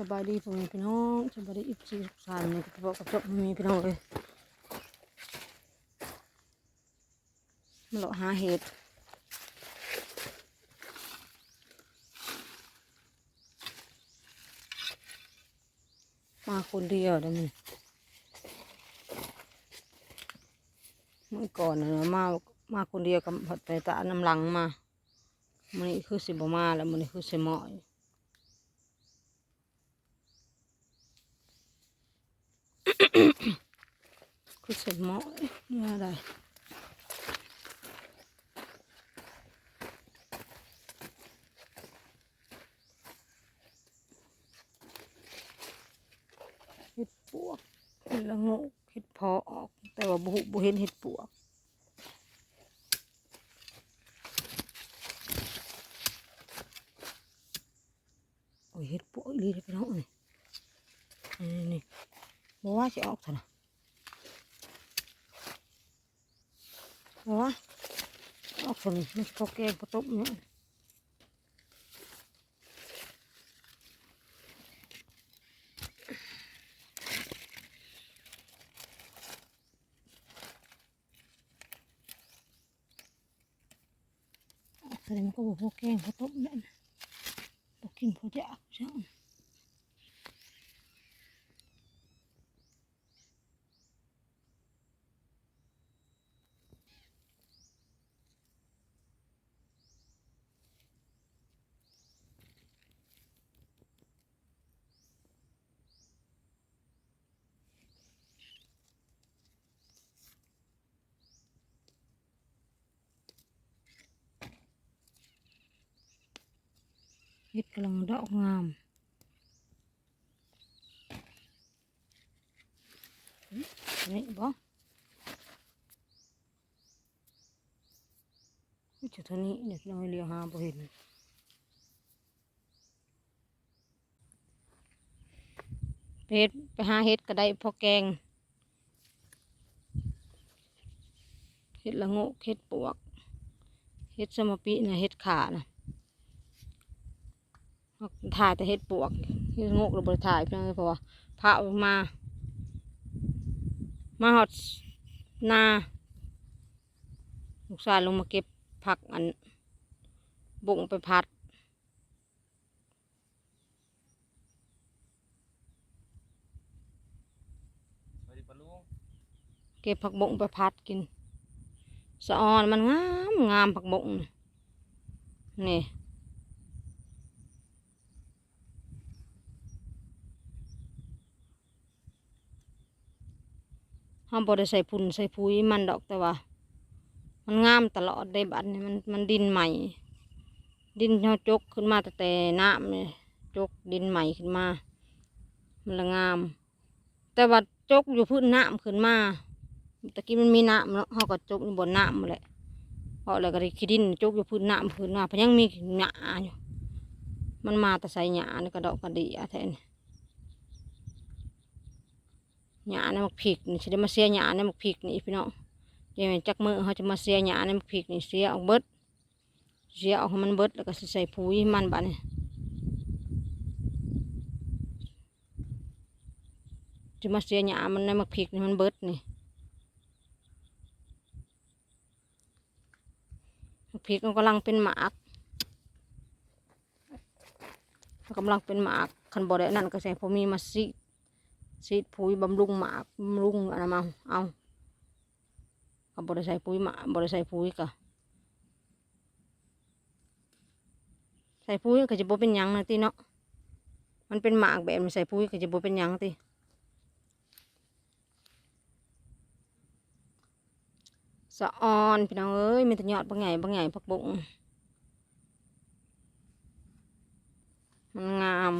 สบายดีพ่อแม่พี่น้องสบายดีอีกสี่สานนี่ก็บอกกับจบพ่อแม่พี่น้องเลยมาเลาะหาเห็ดมาคนเดียวเดี๋ยวนี้เมื่อก่อนนะมามาคนเดียวกับผัดไปตาน้ำหลังมามันนี้คือสิบมาแล้วมันนี้คือสิเหมาะ คือสมอนี่อะไรเห็ดปวกเห็ดละงกเห็ดพอออก แต่ว่าบุบุเห็นเห็ดปวกโอ้ยเห็ดปวกอีหลีเด้อพี่น้องนี่นี่นี่บอกว่าจะออกเถอะนะ บอว่าออกคนมันพอแกงพอต้มเนี่ยออกคนมันก็บอกพอแกงพอต้มเนี่ยนะบอกกินพอจะเอาใช่ เห็ดกำลังดอกงามนี่บ่จะเท่านี้เนี่ยเราเลี้ยวหาบ่เห็นเฮ็ดไปหาเห็ดก็ได้พอแกงเห็ดละโงกเห็ดปวกเห็ดสมปีนะเห็ดขานะ ถ่ายแต่เห็ดปวกเห็ดโงกเราบริถ่ายเพียงเพราะว่าพระออกมา มาหอดนาลูกชายลงมาเก็บผักอันบุ่งไปพัดสวัสดีปะลุงเก็บผักบุ่งไปพัดกินสะออนมันงามงามผักบุ่งน่ ห้ามบริใส่พุ่นใส่ปุ๋ยมันดอกแต่ว่า มันงามตลอดได้บัดนี่มันมันดินใหม่ ดินเขาจกขึ้นมาแต่แต่น้ำเนี่ยจกดินใหม่ขึ้นมา มันละงาม แต่ว่าจกอยู่พื้นน้ำขึ้นมาตะกี้มันมีน้ำเนาะเขาก็จกอยู่บนน้ำมาแหละเพราะอะไรก็ได้ขี้ดินจกอยู่พื้นน้ำพื้นมาเพราะยังมีหญ้าอยู่มันมาแต่ใส่หญ้านี่กระดอกกระดีอะแทน หญ้าในมักพริกนี่สิได้มาเสียหญ้าในมักพริกนี่พี่น้องเดี๋ยวจักมือเขาจะมาเสียหญ้าในมักพริกนี่เสียออกเบิดเสียออกมันเบิดแล้วก็ใส่ปุ๋ยมันบัดนี้จะมาเสียหญ้ามันในมักพริกนี่มันเบิดนี่พริกมันกำลังเป็นหมากกำลังเป็นหมากคันบอด้นั่นก็ใส่พอมีมาซีด ซีดปุ๋ยบำรุงหมากบำรุงอันนั้นมาเอากับบอได้ใส่ปุ๋ยหมาบอได้ใส่ปุ๋ยก็ใส่ปุ๋ยก็จะบ่เป็นยังนะตีเนาะมันเป็นหมากแบบใส่ปุ๋ยก็จะบ่เป็นยังตีสะออนพี่น้องเอ้ยมีแต่ยอดบางใหญ่บางใหญ่ผักบุ้งมันงาม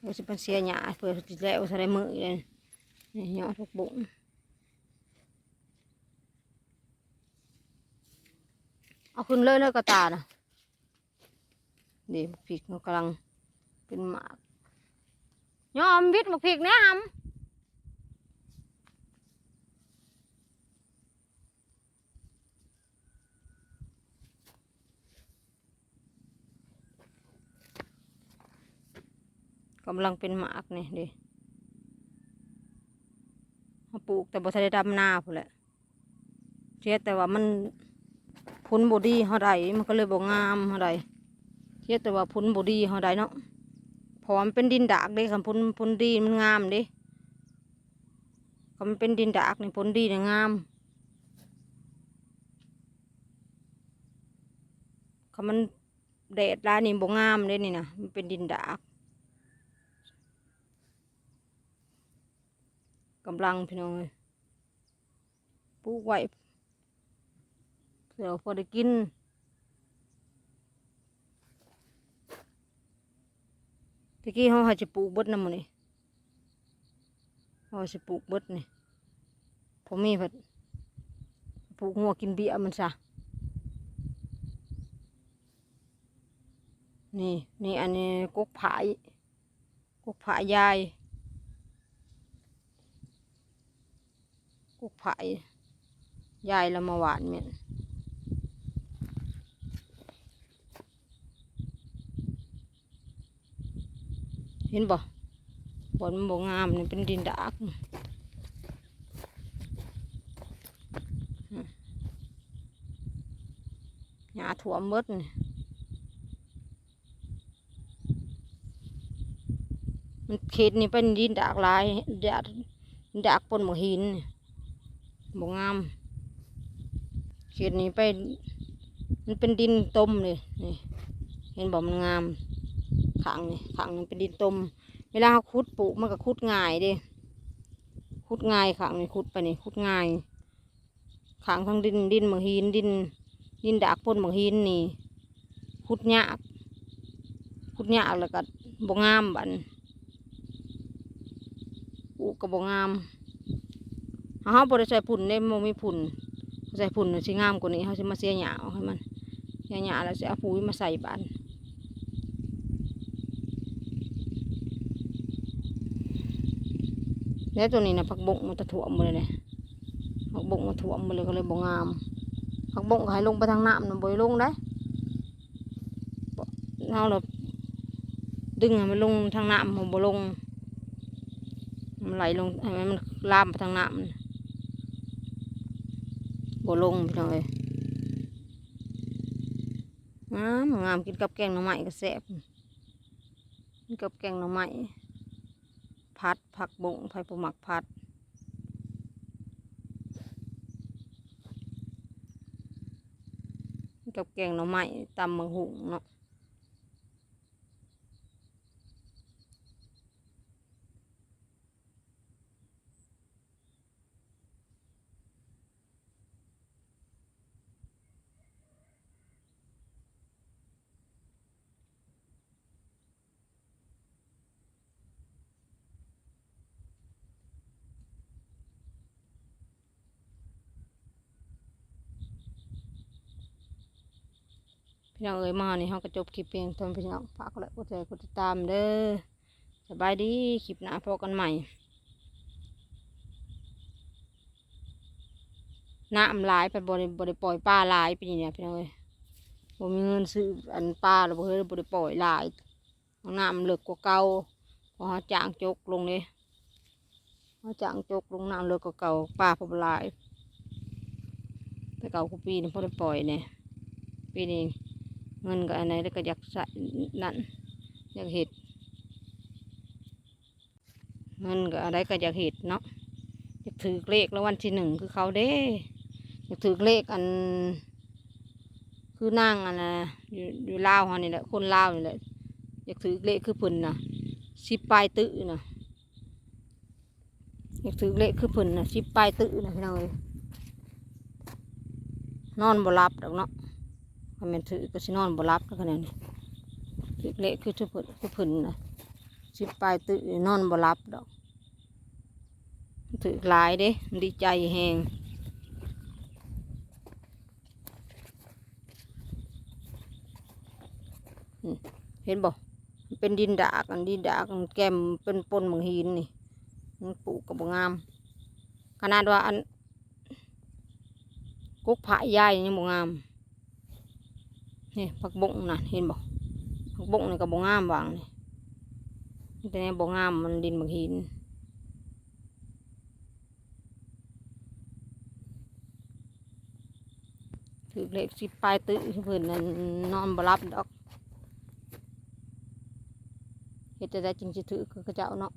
เราสิเป็นเสียหยาเพื่อจะแล้วใส่มืออีกเลยนี่ยอทุกบุ้งเอาขึ้นเลยเลยกระตานะนี่พริกมันกำลังเป็นหมากยอมวิทย์หมกพริกเนี่ยฮัม กำลังเป็นหมากนี่เดิเขาปลูกแต่บ่ทันได้ดำนาพุ่นแหละเทียแต่ว่ามันพุนบดีเฮาใดมันก็เลยบ่งามเฮาใดเทียแต่ว่าพุนบดีเฮาใดเนาะพราะว่ามันเป็นดินดากเด้คันพุนพุนดีมันงามเด้คันมันเป็นดินดากนี่พุนดีเนี่ยงามคันมันแดดร้ายนี่บ่งามเด้นี่นะมันเป็นดินดาก กำลังพี่น้องเอ้ยปลูกไว้เดี๋ยวพอได้กินตะกี้เขาหาจะปลูกบดน้ำมันนี่เขาจะปลูกบดนี่ผมมีเพิ่นปลูกหัวกินเบี้ยมันซะนี่นี่อันนี้กุกผายกกผายยาย กุกไผายายเรามาหวานเมียเห็นบ่บนมันบ่งามนี่เป็นดินดากหญ้าถั่วมหมดนี่มันเขตนี่เป็นดินดากหลายดากดินดากปนหมหินนี่ บ่งามเขตนี้ไป มันเป็นดินต้มเลยนี่ เห็นบ่มันงามขังนี่ขังมันเป็นดินต้มเวลาเขาขุดปลูกมันก็ขุดง่ายเด้ขุดง่ายขังนี่ขุดไปนี่ขุดง่ายขังทั้งดินดินบางหินดิน ดินดากปนบางหินนี่ขุดยากขุดยากแล้วก็บ่งามบันปลูกก็บ่งาม เฮาบ่ได้ใส่ผุ่นเด้บ่มีผุ่นใส่ผุ่นน่ะสิงามกว่านี้เฮาสิมาเสียหญ้าเอาให้มันเสียหญ้าแล้วสิเอาปุ๋ยมาใส่บัดแล้วตัวนี้นะผักบงมันจะถ่วมเลยเนี่ยผักบงมันถ่วมเลยก็เลยบ่งามผักบงก็ให้ลงไปทางน้ำนะบ่ให้ลงได้เอาเราดึงให้มันลงทางน้ำมันบ่ลงมันไหลลงให้มันลามไปทางน้ำ บ่ลงพี่น้องเอ้ยงามงามกินกับแกงหน่อไม้ก็แซ่บกินกับแกงหน่อไม้พัดผักบงไผ่ปูหมักพัดกับแกงหน่อไม้ตำมังหุงเนาะ พี่น้องเอ๋ยมานี่เขาก็จบคลิปเพียงเท่านี้พี่น้องฝากกดไลค์กดแชร์กดติดตามเด้อสบายดีคลิปหน้าพบกันใหม่น้ำลายไปบริบริปล่อยปลาลายปีเนี่ยพี่น้องเอ้ยบ่มีเงินซื้ออันปลาหรือบ่เฮ้ยบริปล่อยลายน้ำเลิกกว่าเก่าพอเขาจางจกลงเลยเขาจางจกลงน้ำเลิกกว่าเก่าปลาพบลายแต่เก่ากูปีนี่พอได้ปล่อยเนี่ยปีนี้ เงินก็อันไหนแล้วก็อยากใส่นั่นอยากเห็ดเงินก็อะไรก็อยากเห็ดเนาะอยากถือเลขแล้ววันที่หนึ่งคือเขาเด้อยากถือเลขอัน คือนั่งอันนะอยู่อยู่ลาวฮานี่แหละคนลาวนี่แหละอยากถือเลขคือพิ่นนะสิบปลายตื้อนะอยากถือเลขคือพิ่นนะสิบปลายตื้อนะพี่น้องเอ้ยนอนบ่หลับดอกเนาะ ถ้าแมันถือก็สินอนบ่หลับแล้วคะแนนนี่เลขคือเพิ่นคือเพิ่นนะสิบปลายตื้อนอนบ่หลับดอกถือหลายเด้ดีใจแหงเห็นบ่มันเป็นดินดากันดินดากันแก้มเป็นปนบางหินนี่มันปลูกกับบงาม ขนาดว่าอันกุกผายายยังบงาม นี่ผักบงน่ะเห็นบ่ผักบงนี่กับบงามวางนี่แต่เนี่ยบ่งามมันดินบางหินถือเลขสิปลายตื้อเพิ่นนั่นนอนบ่รับดอกเฮ็ดจะได้จริงสิถือคือเขาเจ้าเนาะ